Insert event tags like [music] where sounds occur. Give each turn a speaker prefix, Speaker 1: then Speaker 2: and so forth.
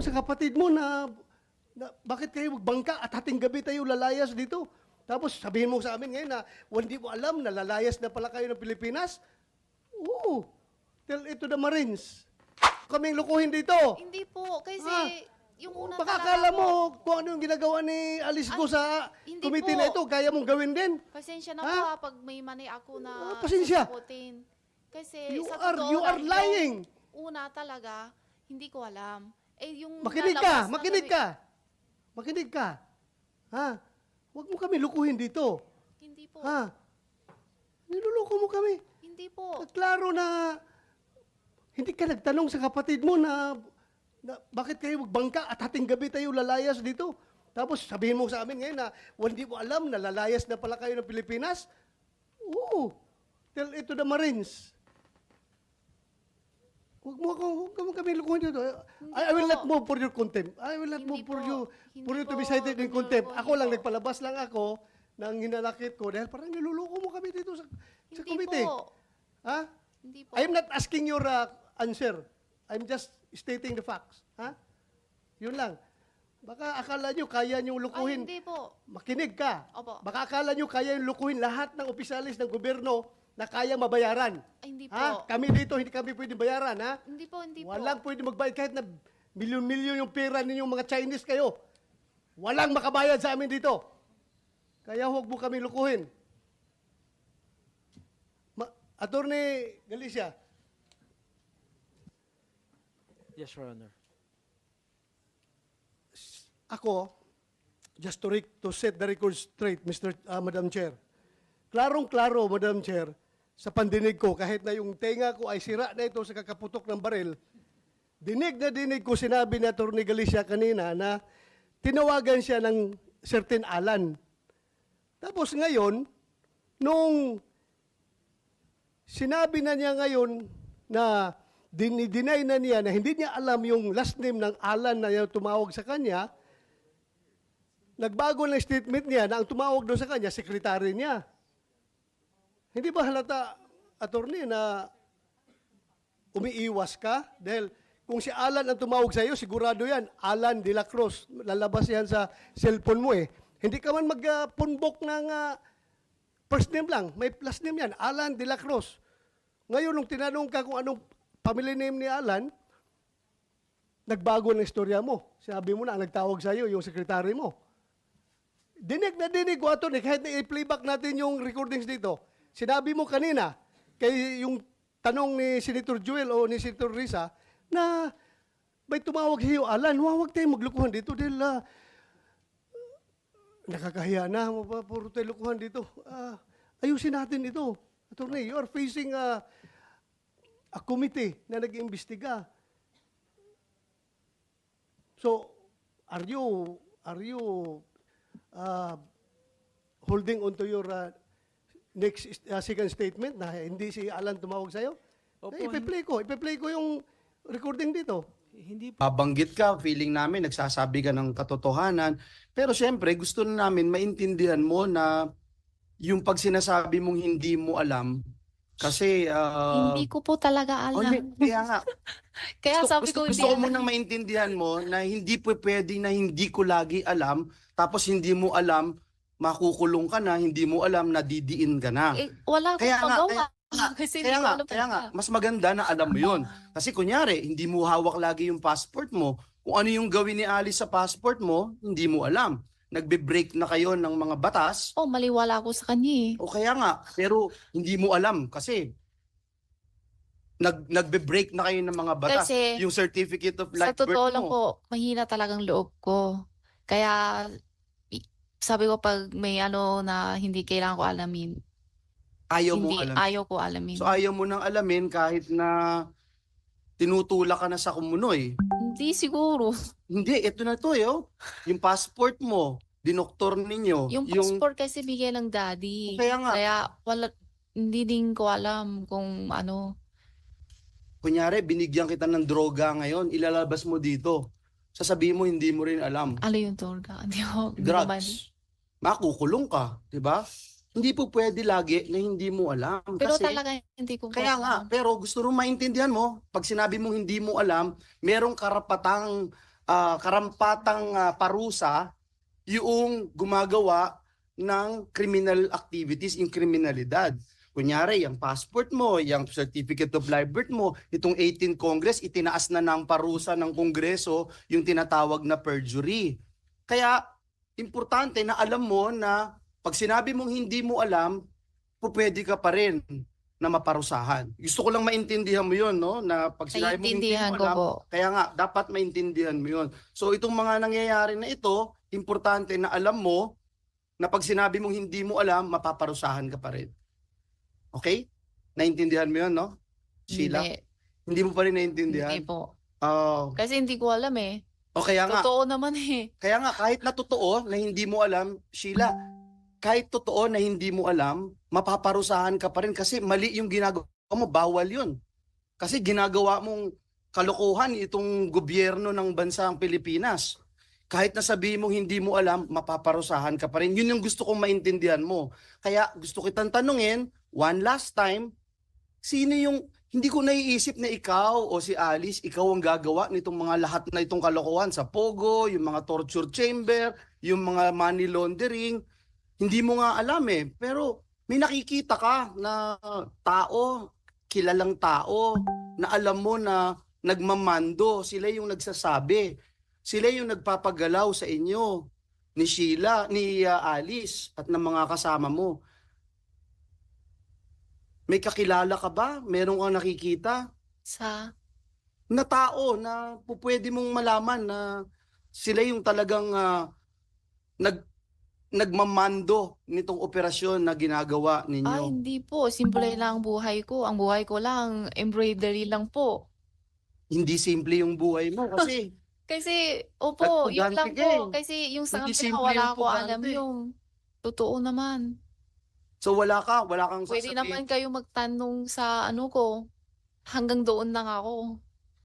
Speaker 1: nagtanong sa kapatid mo na, na bakit kayo magbangka at hating gabi tayo lalayas dito? Tapos sabihin mo sa amin ngayon na hindi mo alam na lalayas na pala kayo ng Pilipinas? Oo. Tell it to the Marines. Kaming lukuhin dito.
Speaker 2: Hindi po, kasi
Speaker 1: Ah.
Speaker 2: yung una
Speaker 1: Baka
Speaker 2: talaga
Speaker 1: akala mo kung ano yung ginagawa ni Alice
Speaker 2: Ay,
Speaker 1: sa
Speaker 2: hindi
Speaker 1: committee
Speaker 2: po.
Speaker 1: na ito, kaya mong gawin din.
Speaker 2: Pasensya na
Speaker 1: Ha?
Speaker 2: po ha, pag may mani ako na
Speaker 1: Ah, pasensya.
Speaker 2: sasagutin. Kasi
Speaker 1: You
Speaker 2: sa
Speaker 1: are, you are lying.
Speaker 2: Una talaga, hindi ko alam. Eh, yung
Speaker 1: Makinig
Speaker 2: lalabas
Speaker 1: ka,
Speaker 2: na
Speaker 1: makinig ka. Makinig ka. Ha? Huwag mo kami lukuhin dito.
Speaker 2: Hindi po.
Speaker 1: Ha? Niluluko mo kami.
Speaker 2: Hindi po.
Speaker 1: Klaro na hindi ka nagtanong sa kapatid mo na, na bakit kayo magbangka at hating gabi tayo lalayas dito. Tapos sabihin mo sa amin ngayon na hindi mo alam na lalayas na pala kayo ng Pilipinas. Oo. Tell it to the Marines. Huwag mo akong, huwag mo kami lukuhin dito. I, I will
Speaker 2: po.
Speaker 1: not move for your contempt. I will not
Speaker 2: Hindi
Speaker 1: move for
Speaker 2: po.
Speaker 1: you,
Speaker 2: Hindi
Speaker 1: for you to be
Speaker 2: po.
Speaker 1: cited in
Speaker 2: Hindi
Speaker 1: contempt. Ako
Speaker 2: Hindi
Speaker 1: lang,
Speaker 2: po.
Speaker 1: nagpalabas lang ako ng hinanakit ko dahil parang niluluko mo kami dito sa, sa
Speaker 2: Hindi
Speaker 1: committee.
Speaker 2: po.
Speaker 1: Ha?
Speaker 2: Hindi po.
Speaker 1: I'm not asking your uh, answer. I'm just stating the facts. Ha? Yun lang. Baka akala nyo kaya nyo
Speaker 2: Ay,
Speaker 1: lukuhin.
Speaker 2: hindi po.
Speaker 1: Makinig ka.
Speaker 2: Opo.
Speaker 1: Baka akala nyo kaya nyo lukuhin lahat ng opisyalis ng gobyerno na kaya mabayaran.
Speaker 2: Ay, hindi
Speaker 1: Ha?
Speaker 2: po.
Speaker 1: Kami dito, hindi kami pwede bayaran. Ha?
Speaker 2: Hindi po, hindi
Speaker 1: Walang
Speaker 2: po.
Speaker 1: pwede magbayad kahit na milyon-milyon yung pera ninyong mga Chinese kayo. Walang makabayad sa amin dito. Kaya huwag mo kami lukuhin. Ma- Attorney Galicia,
Speaker 3: Yes, Your Honor.
Speaker 1: Ako, just to, to set the record straight, Mr. uh, Madam Chair, klarong-klaro, Madam Chair, sa pandinig ko, kahit na yung tenga ko ay sira na ito sa kakaputok ng baril, dinig na dinig ko sinabi ni Atty. Galicia kanina na tinawagan siya ng certain Alan. Tapos ngayon, nung sinabi na niya ngayon na dinideny na niya na hindi niya alam yung last name ng Alan na tumawag sa kanya, nagbago ng statement niya na ang tumawag doon sa kanya, sekretary niya. Hindi ba halata, attorney, na umiiwas ka? Dahil kung si Alan ang tumawag sa iyo, sigurado yan, Alan de la Cruz. Lalabas yan sa cellphone mo eh. Hindi ka man mag-punbok ng ah, first name lang. May last name yan, Alan de la Cruz. Ngayon, nung tinanong ka kung anong family name ni Alan, nagbago ng istorya mo. Sabi mo na, ang nagtawag sa iyo, yung sekretary mo. Dinig na dinig ko ni kahit na i-playback natin yung recordings dito. Sinabi mo kanina kay yung tanong ni Senator Joel o ni Senator Risa na may tumawag sa iyo, Alan, huwag tayong maglukuhan dito dahil ah, nakakahiya na, puro tayo lukuhan dito. Ah, ayusin natin ito. Attorney, you are facing a, a committee na nag-imbestiga. So, are you, are you uh, holding on to your uh, next uh, second statement na hindi si Alan tumawag sa'yo?
Speaker 3: Opo,
Speaker 1: eh, ipe-play ko. Ipe-play ko yung recording dito.
Speaker 3: Hindi po.
Speaker 4: Babanggit ka, feeling namin, nagsasabi ka ng katotohanan. Pero siyempre, gusto na namin maintindihan mo na yung pag sinasabi mong hindi mo alam, kasi... ah,
Speaker 2: hindi ko po talaga
Speaker 4: oh,
Speaker 2: alam.
Speaker 4: hindi, kaya nga, [laughs]
Speaker 2: Kaya
Speaker 4: gusto,
Speaker 2: sabi
Speaker 4: gusto,
Speaker 2: ko hindi
Speaker 4: gusto ko
Speaker 2: alam.
Speaker 4: munang maintindihan mo na hindi po pwede na hindi ko lagi alam, tapos hindi mo alam, makukulong ka na, hindi mo alam na didiin ka na.
Speaker 2: Eh, wala akong
Speaker 4: Kaya nga,
Speaker 2: magawa. [laughs] Kasi
Speaker 4: Kaya
Speaker 2: ko
Speaker 4: nga,
Speaker 2: alam
Speaker 4: kaya nga,
Speaker 2: talaga.
Speaker 4: mas maganda na alam mo yun. Kasi kunyari, hindi mo hawak lagi yung passport mo. Kung ano yung gawin ni Alice sa passport mo, hindi mo alam. Nagbe-break na kayo ng mga batas,
Speaker 2: Oh, maliwala ako sa kanya eh.
Speaker 4: o kaya nga, pero hindi mo alam kasi nag nagbe-break na kayo ng mga batas.
Speaker 2: Kasi
Speaker 4: yung certificate of
Speaker 2: sa
Speaker 4: life
Speaker 2: totoo
Speaker 4: birth
Speaker 2: lang
Speaker 4: mo.
Speaker 2: po, mahina talagang loob ko. Kaya i- sabi ko pag may ano na hindi kailangan ko alamin,
Speaker 4: Ayaw mo
Speaker 2: hindi
Speaker 4: alam.
Speaker 2: ayaw ko alamin.
Speaker 4: So ayaw mo nang alamin kahit na tinutulak ka na sa kumunoy.
Speaker 2: hindi siguro.
Speaker 4: Hindi, ito na to, yo. Yung passport mo, dinoktor ninyo.
Speaker 2: Yung passport kasi bigay ng daddy.
Speaker 4: Kaya nga,
Speaker 2: Kaya wala, hindi din ko alam kung ano.
Speaker 4: kunyari, binigyan kita ng droga ngayon, ilalabas mo dito. Sasabihin mo, hindi mo rin alam.
Speaker 2: Ano yung torga? Hindi [laughs] ko. hindi ko man-
Speaker 4: Drugs. Makukulong ka, di ba? Hindi po pwede lagi na hindi mo alam.
Speaker 2: Pero
Speaker 4: kasi,
Speaker 2: talaga hindi ko
Speaker 4: kaya nga, pero gusto rin maintindihan mo, pag sinabi mong hindi mo alam, merong karapatang ah, karampatang ah, parusa yung gumagawa ng criminal activities, yung kriminalidad. Kunyari, yung passport mo, yung certificate of live birth mo, itong 18 Congress, itinaas na ng parusa ng Kongreso yung tinatawag na perjury. Kaya, importante na alam mo na pag sinabi mong hindi mo alam, po pwede ka pa rin na maparusahan. Gusto ko lang maintindihan mo yun, no? Na pag sinabi mong hindi mo alam, kaya nga, dapat maintindihan mo yun. So itong mga nangyayari na ito, importante na alam mo na pag sinabi mong hindi mo alam, mapaparusahan ka pa rin. Okay? Naintindihan mo yun, no? Sheila?
Speaker 2: Hindi,
Speaker 4: Hindi mo pa rin naintindihan?
Speaker 2: hindi po.
Speaker 4: Oh.
Speaker 2: Kasi hindi ko alam eh.
Speaker 4: o kaya nga,
Speaker 2: Totoo naman eh.
Speaker 4: kaya nga kahit na totoo na hindi mo alam, Sheila, kahit totoo na hindi mo alam, mapaparusahan ka pa rin kasi mali yung ginagawa mo, bawal yun. Kasi ginagawa mong kalokohan itong gobyerno ng bansang Pilipinas. Kahit na sabihin mong hindi mo alam, mapaparusahan ka pa rin. Yun yung gusto kong maintindihan mo. Kaya gusto kitang tanungin, one last time, sino yung, hindi ko naiisip na ikaw o si Alice, ikaw ang gagawa nitong mga lahat na itong kalokohan sa Pogo, yung mga torture chamber, yung mga money laundering. Hindi mo nga alam eh. Pero may nakikita ka na tao, kilalang tao, na alam mo na nagmamando. Sila yung nagsasabi. Sila yung nagpapagalaw sa inyo ni Sheila, ni uh, Alice at ng mga kasama mo. May kakilala ka ba? Meron kang nakikita?
Speaker 2: Sa,
Speaker 4: na tao na pu- pwede mong malaman na sila yung talagang ah, nag nagmamando nitong operasyon na ginagawa
Speaker 2: ah,
Speaker 4: ninyo.
Speaker 2: hindi po. Simple lang ang buhay ko. Ang buhay ko lang, embroidery lang po.
Speaker 4: Hindi simple yung buhay mo kasi [laughs]
Speaker 2: Kasi, opo, yun lang po.
Speaker 4: eh.
Speaker 2: Kasi yung sa
Speaker 4: Hindi
Speaker 2: kanila,
Speaker 4: simple
Speaker 2: wala
Speaker 4: yung
Speaker 2: ko alam
Speaker 4: pugante.
Speaker 2: yung totoo naman.
Speaker 4: so wala ka, wala kang
Speaker 2: Pwede
Speaker 4: sasabihin.
Speaker 2: naman kayo magtanong sa ano ko. Hanggang doon lang ako.